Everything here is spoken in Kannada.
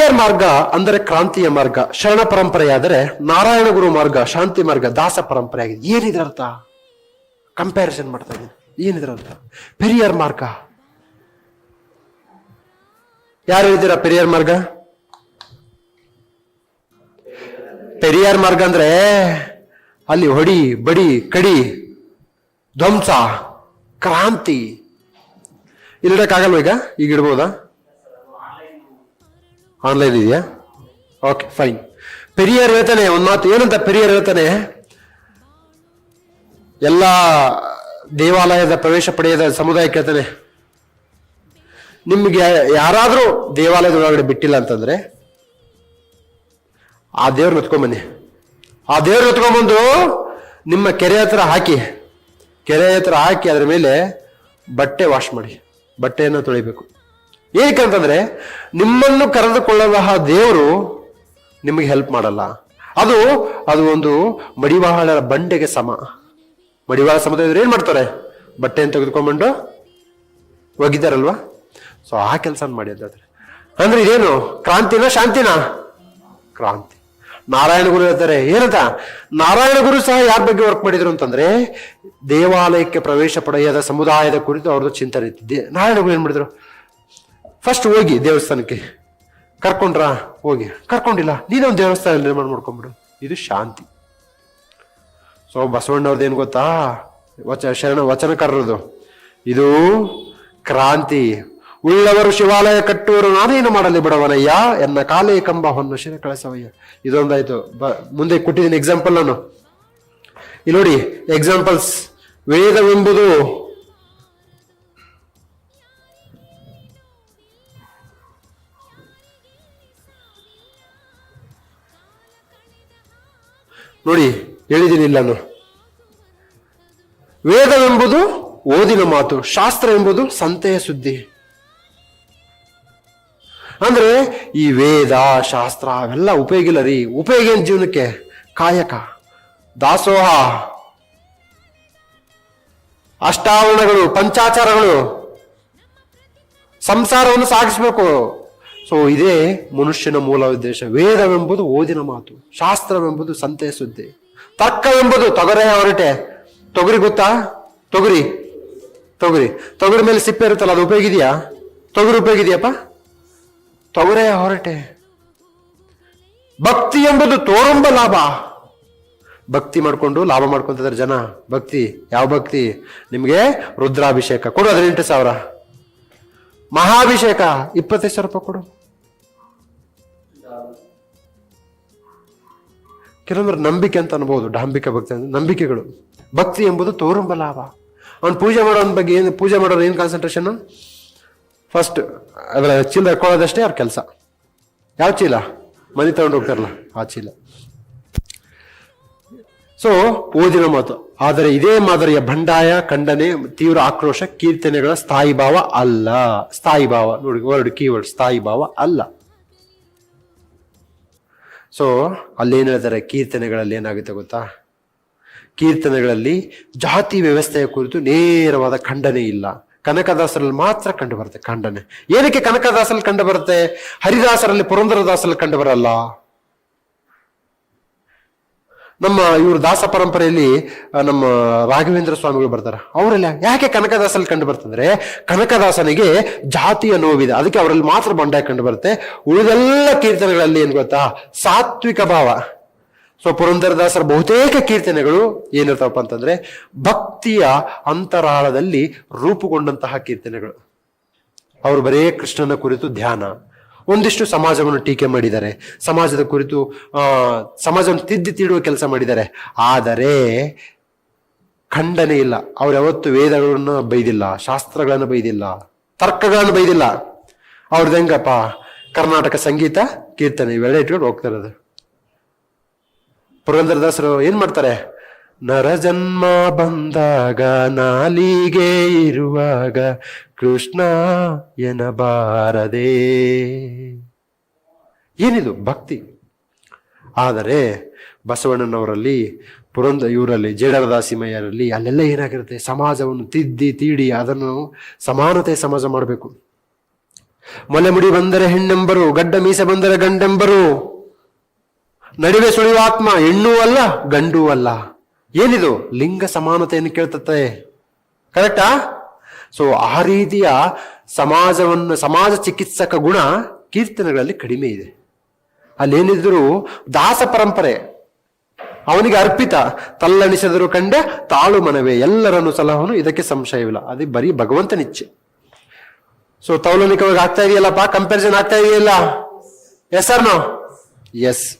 ಪೆರಿಯರ್ ಮಾರ್ಗ ಅಂದರೆ ಕ್ರಾಂತಿಯ ಮಾರ್ಗ, ಶರಣ ಪರಂಪರೆಯಾದರೆ ನಾರಾಯಣ ಗುರು ಮಾರ್ಗ, ಶಾಂತಿ ಮಾರ್ಗ, ದಾಸ ಪರಂಪರೆ ಆಗಿದೆ ಏನಿದ್ರ ಅರ್ಥ? ಕಂಪ್ಯಾರಿಸನ್ ಮಾಡ್ತಾ ಇದ್ದೀನಿ. ಏನಿದ್ರ ಅರ್ಥ? ಪೆರಿಯರ್ ಮಾರ್ಗ. ಯಾರು ಹೇಳಿದ್ದೀರಾ ಪೆರಿಯರ್ ಮಾರ್ಗ? ಪೆರಿಯಾರ್ ಮಾರ್ಗ ಅಂದ್ರೆ ಅಲ್ಲಿ ಹೊಡಿ, ಬಡಿ, ಕಡಿ, ಧ್ವಂಸ, ಕ್ರಾಂತಿ. ಇಲ್ಲಿಡಕ್ಕಾಗಲ್ವ ಈಗ? ಈಗ ಇಡ್ಬೋದಾ? ಆನ್ಲೈನ್ ಇದೆಯಾ? ಓಕೆ ಫೈನ್ ಪೆರಿಯರ್ ಹೇಳ್ತಾನೆ, ಒಂದ್ ಮಾತು. ಏನಂತ ಪೆರಿಯರ್ ಹೇಳ್ತಾನೆ? ಎಲ್ಲ ದೇವಾಲಯದ ಪ್ರವೇಶ ಪಡೆಯದ ಸಮುದಾಯ ಕೇಳ್ತಾನೆ. ನಿಮ್ಗೆ ಯಾರಾದರೂ ದೇವಾಲಯದ ಒಳಗಡೆ ಬಿಟ್ಟಿಲ್ಲ ಅಂತಂದ್ರೆ, ಆ ದೇವ್ರನ್ನ ಎತ್ಕೊಂಬನ್ನಿ ಆ ದೇವ್ರ ಎತ್ಕೊಂಬಂದು ನಿಮ್ಮ ಕೆರೆ ಹತ್ರ ಹಾಕಿ, ಕೆರೆ ಹತ್ರ ಹಾಕಿ ಅದ್ರ ಮೇಲೆ ಬಟ್ಟೆ ವಾಶ್ ಮಾಡಿ. ಬಟ್ಟೆಯನ್ನು ತೊಳಿಬೇಕು. ಏನಕ್ಕೆ ಅಂತಂದ್ರೆ ನಿಮ್ಮನ್ನು ಕರೆದುಕೊಳ್ಳದಹ ದೇವರು ನಿಮಗೆ ಹೆಲ್ಪ್ ಮಾಡಲ್ಲ. ಅದು ಅದು ಒಂದು ಮಡಿವಾಳರ ಬಂಡೆಗೆ ಸಮ. ಮಡಿವಾಳ ಸಮುದಾಯದವ್ರು ಏನ್ ಮಾಡ್ತಾರೆ? ಬಟ್ಟೆಯನ್ನು ತೆಗೆದುಕೊಂಡ್ಬಂಡು ಒಗಿದಾರಲ್ವಾ ಸೊ ಆ ಕೆಲಸ ಮಾಡಿ ಅಂದ್ರೆ ಇದೇನು? ಕ್ರಾಂತಿನ, ಶಾಂತಿನ? ಕ್ರಾಂತಿ. ನಾರಾಯಣ ಗುರು ಹೇಳ್ತಾರೆ, ಏನಂತ? ನಾರಾಯಣ ಗುರು ಸಹ ಯಾರ ಬಗ್ಗೆ ವರ್ಕ್ ಮಾಡಿದ್ರು ಅಂತಂದ್ರೆ, ದೇವಾಲಯಕ್ಕೆ ಪ್ರವೇಶ ಪಡೆಯದ ಸಮುದಾಯದ ಕುರಿತು ಅವ್ರದ್ದು ಚಿಂತನೆ ಇತ್ತು ದೇ- ನಾರಾಯಣ ಗುರು ಏನ್ ಮಾಡಿದ್ರು? ಫಸ್ಟ್ ಹೋಗಿ ದೇವಸ್ಥಾನಕ್ಕೆ. ಕರ್ಕೊಂಡ್ರಾ? ಹೋಗಿ. ಕರ್ಕೊಂಡಿಲ್ಲ. ನೀನೇ ಒಂದು ದೇವಸ್ಥಾನ ನಿರ್ಮಾಣ ಮಾಡ್ಕೊಂಬಿಡು. ಇದು ಶಾಂತಿ. ಸೊ, ಬಸವಣ್ಣವ್ರದ್ದು ಏನು ಗೊತ್ತಾ? ವಚ, ಶರಣ ವಚನಕಾರರದು ಇದು ಕ್ರಾಂತಿ. ಉಳ್ಳವರು ಶಿವಾಲಯ ಕಟ್ಟುವರು, ನಾನೇನು ಮಾಡಲಿ ಬಿಡವನಯ್ಯ? ಎನ್ನ ಕಾಲೇ ಕಂಬ ಹೊನ್ನು ಶಿರ ಕಳಸವಯ್ಯ. ಇದೊಂದಾಯ್ತು. ಬ, ಮುಂದೆ ಕೊಟ್ಟಿದ್ದೀನಿ ಎಕ್ಸಾಂಪಲ್ ನಾನು. ಇಲ್ಲಿ ನೋಡಿ ಎಕ್ಸಾಂಪಲ್ಸ್ ವೇದವೆಂಬುದು ನೋಡಿ, ಹೇಳಿದ್ದೀನಿ ನಾನು ವೇದವೆಂಬುದು ಓದಿನ ಮಾತು, ಶಾಸ್ತ್ರ ಎಂಬುದು ಸಂತೆಯ ಸುದ್ದಿ. ಅಂದ್ರೆ ಈ ವೇದ, ಶಾಸ್ತ್ರ ಅವೆಲ್ಲ ಉಪಯೋಗಿಲ್ಲ ರೀ. ಉಪಯೋಗ ಜೀವನಕ್ಕೆ? ಕಾಯಕ, ದಾಸೋಹ. ಅಷ್ಟಾವರಣಗಳು, ಪಂಚಾಚಾರಗಳು. ಸಂಸಾರವನ್ನು ಸಾಗಿಸ್ಬೇಕು. ಸೊ ಇದೇ ಮನುಷ್ಯನ ಮೂಲ ಉದ್ದೇಶ. ವೇದವೆಂಬುದು ಓದಿನ ಮಾತು. ಶಾಸ್ತ್ರವೆಂಬುದು ಸಂತೆ ಸುದ್ದಿ. ತರ್ಕವೆಂಬುದು ತೊಗರೆ ಹೊರಟೆ ತೊಗರಿ ಗೊತ್ತಾ? ತೊಗರಿ. ತೊಗರಿ. ತೊಗರಿ ಮೇಲೆ ಸಿಪ್ಪೆ ಇರುತ್ತಲ್ಲ, ಅದು ಉಪಯೋಗ ಇದೆಯಾ ತೊಗರಿ ಉಪಯೋಗ ಇದೆಯಪ್ಪ ತೊಗರೆ ಹೊರಟೆ ಭಕ್ತಿ ಎಂಬುದು ತೋರಂಬ ಲಾಭ. ಭಕ್ತಿ ಮಾಡ್ಕೊಂಡು ಲಾಭ ಮಾಡ್ಕೊಂತಿದ್ದಾರೆ ಜನ. ಭಕ್ತಿ. ಯಾವ ಭಕ್ತಿ? ನಿಮಗೆ ರುದ್ರಾಭಿಷೇಕ. ಕೊಡು ಹದಿನೆಂಟು ಸಾವಿರ. ಮಹಾಭಿಷೇಕ. ಇಪ್ಪತ್ತೈದು ಸಾವಿರ ರೂಪಾಯಿ ಕೊಡು. ಕೆಲವೊಂದ್ರೆ ನಂಬಿಕೆ ಅಂತ ಅನ್ಬೋದು, ಡಾಂಬಿಕ ಭಕ್ತಿ ಅಂದ್ರೆ ನಂಬಿಕೆಗಳು. ಭಕ್ತಿ ಎಂಬುದು ತೋರಂಬ ಲಾಭ. ಅವ್ನು ಪೂಜೆ ಮಾಡೋನ್ ಬಗ್ಗೆ ಏನು, ಪೂಜೆ ಮಾಡೋರು ಏನು ಕಾನ್ಸಂಟ್ರೇಷನ್ ಫಸ್ಟ್ ಅದರ ಚೀಲ ಹಾಕೊಳ್ಳೋದಷ್ಟೇ ಅವ್ರ ಕೆಲಸ. ಯಾವ ಚೀಲ? ಮನೆ ತಗೊಂಡು ಹೋಗ್ತಾರಲ್ಲ, ಆ ಚೀಲ. ಸೊ ಓದಿನ ಮಾತು. ಆದರೆ ಇದೇ ಮಾದರಿಯ ಬಂಡಾಯ ಖಂಡನೆ, ತೀವ್ರ ಆಕ್ರೋಶ, ಕೀರ್ತನೆಗಳ ಸ್ಥಾಯಿ ಭಾವ ಅಲ್ಲ. ಸ್ಥಾಯಿ ಭಾವ, ನೋಡಿ ವರ್ಡ್ ಕೀವರ್ಡ್ ಸ್ಥಾಯಿ ಭಾವ ಅಲ್ಲ. ಸೊ ಅಲ್ಲೇನು ಹೇಳ್ತಾರೆ ಕೀರ್ತನೆಗಳಲ್ಲಿ ಏನಾಗುತ್ತೆ ಗೊತ್ತಾ? ಕೀರ್ತನೆಗಳಲ್ಲಿ ಜಾತಿ ವ್ಯವಸ್ಥೆಯ ಕುರಿತು ನೇರವಾದ ಖಂಡನೆ ಇಲ್ಲ. ಕನಕದಾಸರಲ್ಲಿ ಮಾತ್ರ ಕಂಡು ಬರುತ್ತೆ ಖಂಡನೆ. ಏನಕ್ಕೆ ಕನಕದಾಸರಲ್ಲಿ ಕಂಡು ಬರುತ್ತೆ ಹರಿದಾಸರಲ್ಲಿ ಪುರಂದರದಾಸರಲ್ಲಿ ಕಂಡು ಬರಲ್ಲ ನಮ್ಮ ಇವರು ದಾಸ ಪರಂಪರೆಯಲ್ಲಿ ನಮ್ಮ ರಾಘವೇಂದ್ರ ಸ್ವಾಮಿಗಳು ಬರ್ತಾರೆ. ಅವರೆಲ್ಲ ಯಾಕೆ ಕನಕದಾಸಲ್ಲಿ ಕಂಡು ಬರ್ತಂದ್ರೆ, ಕನಕದಾಸನಿಗೆ ಜಾತಿಯ ನೋವಿದೆ. ಅದಕ್ಕೆ ಅವರಲ್ಲಿ ಮಾತ್ರ ಬಂಡಾಯ ಕಂಡು ಬರುತ್ತೆ. ಉಳಿದೆಲ್ಲ ಕೀರ್ತನೆಗಳಲ್ಲಿ ಏನ್ ಗೊತ್ತಾ? ಸಾತ್ವಿಕ ಭಾವ. ಸೊ, ಪುರಂದರದಾಸರ ಬಹುತೇಕ ಕೀರ್ತನೆಗಳು ಏನಿರ್ತಾವಪ್ಪ ಅಂತಂದ್ರೆ, ಭಕ್ತಿಯ ಅಂತರಾಳದಲ್ಲಿ ರೂಪುಗೊಂಡಂತಹ ಕೀರ್ತನೆಗಳು. ಅವರು ಬರೇ ಕೃಷ್ಣನ ಕುರಿತು ಧ್ಯಾನ. ಒಂದಿಷ್ಟು ಸಮಾಜವನ್ನು ಟೀಕೆ ಮಾಡಿದ್ದಾರೆ. ಸಮಾಜದ ಕುರಿತು ಸಮಾಜವನ್ನು ತಿದ್ದಿ ತೀಡುವ ಕೆಲಸ ಮಾಡಿದ್ದಾರೆ. ಆದರೆ, ಖಂಡನೆ ಇಲ್ಲ. ಅವ್ರು ಯಾವತ್ತು ವೇದಗಳನ್ನು ಬೈದಿಲ್ಲ, ಶಾಸ್ತ್ರಗಳನ್ನು ಬೈದಿಲ್ಲ, ತರ್ಕಗಳನ್ನು ಬೈದಿಲ್ಲ. ಅವ್ರದ್ದು ಹೆಂಗಪ್ಪ? ಕರ್ನಾಟಕ ಸಂಗೀತ, ಕೀರ್ತನೆ, ಇವೆಲ್ಲ ಇಟ್ಕೊಂಡು ಹೋಗ್ತಿರೋದು ಪುರಂದರದಾಸರು ಏನ್ ಮಾಡ್ತಾರೆ? ನರ ಜನ್ಮ ಬಂದಾಗ ನಾಲಿಗೆ ಇರುವಾಗ ಕೃಷ್ಣ ಎನಬಾರದೆ ಏನಿದು ಭಕ್ತಿ? ಆದರೆ ಬಸವಣ್ಣನವರಲ್ಲಿ ಪುರಂದ ಇವರಲ್ಲಿ ಜೇಡರದಾಸಿಮಯ್ಯರಲ್ಲಿ ಅಲ್ಲೆಲ್ಲ ಏನಾಗಿರುತ್ತೆ? ಸಮಾಜವನ್ನು ತಿದ್ದಿ, ತೀಡಿ, ಅದನ್ನು ಸಮಾನತೆ ಸಮಾಜ ಮಾಡಬೇಕು. ಮೊಲೆ ಮುಡಿ ಬಂದರೆ ಹೆಣ್ಣೆಂಬರು, ಗಡ್ಡ ಮೀಸೆ ಬಂದರೆ ಗಂಡೆಂಬರು. ನಡುವೆ ಆತ್ಮ ಹೆಣ್ಣೂ ಅಲ್ಲ, ಗಂಡೂ ಅಲ್ಲ. ಏನಿದು? ಲಿಂಗ ಸಮಾನತೆಯನ್ನು ಕೇಳ್ತತೆ. ಕರೆಕ್ಟಾ? ಸೊ ಆ ರೀತಿಯ ಸಮಾಜವನ್ನು, ಸಮಾಜ ಚಿಕಿತ್ಸಕ ಗುಣ ಕೀರ್ತನೆಗಳಲ್ಲಿ ಕಡಿಮೆ ಇದೆ. ಅಲ್ಲೇನಿದ್ರು ದಾಸ ಪರಂಪರೆ. ಅವನಿಗೆ ಅರ್ಪಿತ, ತಲ್ಲಣಿಸಿದರು ಕಂಡೆ ತಾಳು ಮನವೇ. ಎಲ್ಲರನ್ನು ಸಲಹನು, ಇದಕ್ಕೆ ಸಂಶಯವಿಲ್ಲ. ಅದೇ ಬರೀ ಭಗವಂತನಿಚ್ಛೆ ಸೊ ತೌಲನಿಕವಾಗಿ ಆಗ್ತಾ ಇದೆಯಲ್ಲಪ್ಪ? ಕಂಪ್ಯಾರಿಸನ್ ಆಗ್ತಾ ಇದೆಯಲ್ಲ? S R no S